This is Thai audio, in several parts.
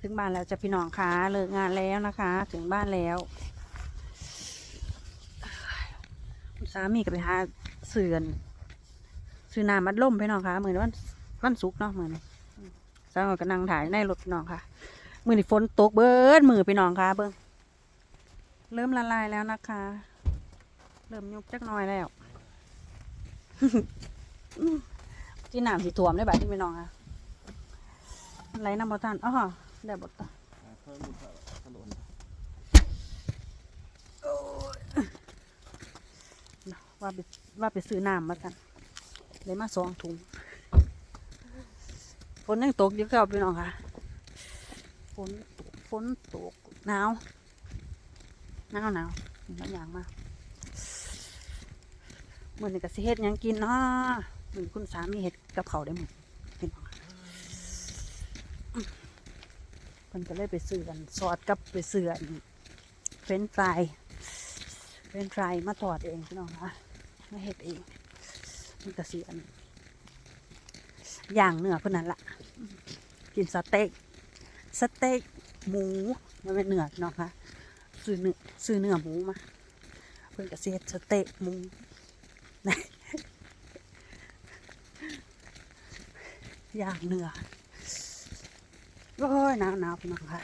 ถึงบ้านแล้วจะพี่น้องคะเลิกงานแล้วนะคะ ถึงบ้านแล้วคุณสามีก็ไปหาเสือนซื้อน้ำมัดล่มพี่น้องคะเหมือนวันวันศุกเนาะเหมือนสาวก็นั่งถ่ายในรถพี่น้องค่ะมือนี้ฝนตกเบิดมือพี่น้องค่ะเบิ้งเริ่มละลายแล้วนะคะ เริ่มยุบจักน่อยแล้วที่น้ำสีถ่วมได้แบบที่พี่น้องค่ะไหลน้ำบ่ทันอ๋อ ได้บดตา För mot hallån. ว่าไปว่าไปซื้อน้ำมากันเลยมาสองถุงฝนยังตกอยู่ครับพี่น้องค่ะฝนฝนตกหนาวหนาวหนาวหลายอย่างมากมื่อนี้ก็สิเฮ็ดยังกินเนาะมือคุณสามีเฮ็ดกับเขาได้หมดพี่น้องค่ะ พิ่นก็เลยไปซื้อกันซอสกับไปซื้ออันเฟรนช์ฟรายเฟรนช์ฟรายมาทอดเองพี่น้องค่ะมาเห็ดเองมันกระเสียนย่างเนื้อคนนั้นละกินสเต็กสเต็กหมูมันเป็นเนื้อพี่น้องคะซื้อเนื้อซื้อเนื้อหมูมาเพื่อนกระเสียสเต็กหมูนะย่างเนื้อ โอ้ยหนาวหนาวพี่น้องค่ะ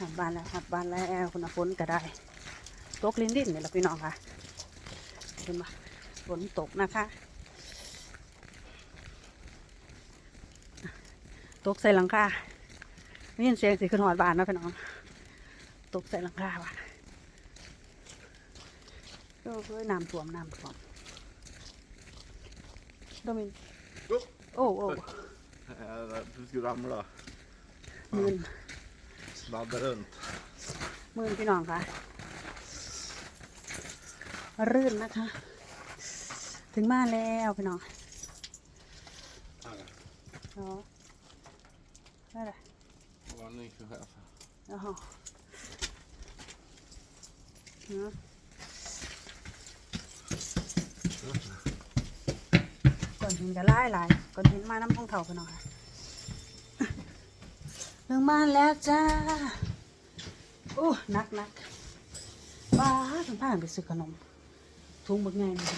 หับบ้านแล้วหับบ้านแล้วคุณฝนก็ได้ ตกลิ้นดิ้นเนี่ยแหละพี่น้องค่ะเห็นไหมฝนตกนะคะ ตกใส่หลังคาไม่ยินเสียงสิขึ้นหอดบานนะพี่น้อง ตกใส่หลังคาว่ะก็เพื่อน้ำท่วมน้ำท่วมโดมิน Upp. โอ้โอ้ Eh, Du skulle ramla. หมื่น Sladda runt. หมื่นพี่น้องค่ะ รื่นนะคะ ถึงบ้านแล้วพี่น้องอ๋อได้เลย Vad ny för chef? อ๋อ ฮะก่อนหินก็ไล่หลายก่อนหินมาน้ำพองเถาพี่น้องค่ะถึงบ้านแล้วจ้าโอ้นักนักป้าถึงผ่านไปซื้อขนมถุงบักไงนี่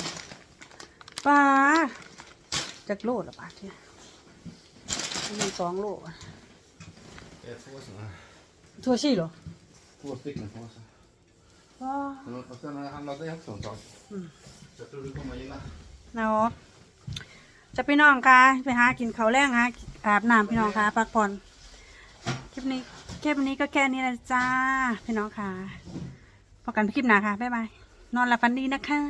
ป้าจากโลละบาทเนี่ยมันสองโลอะ Det är två sådana. ทั่วชี่เหรอ Två stycken påsar. ว้า Men och sen har jag handlat det också ett tag. Mm. Så jag tror du kommer gilla. เนาะ จะพี่น้องคะไปหากินเขาวแรงฮะอาบน้ำพี่น้องคะพักผ่อนคลิปนี้คลิปนี้ก็แค่นี้แหละจ้า พี่น้องค่ะพบกันคลิปหน้าค่ะบ๊ายบายนอนหลับฝันดีนะคะ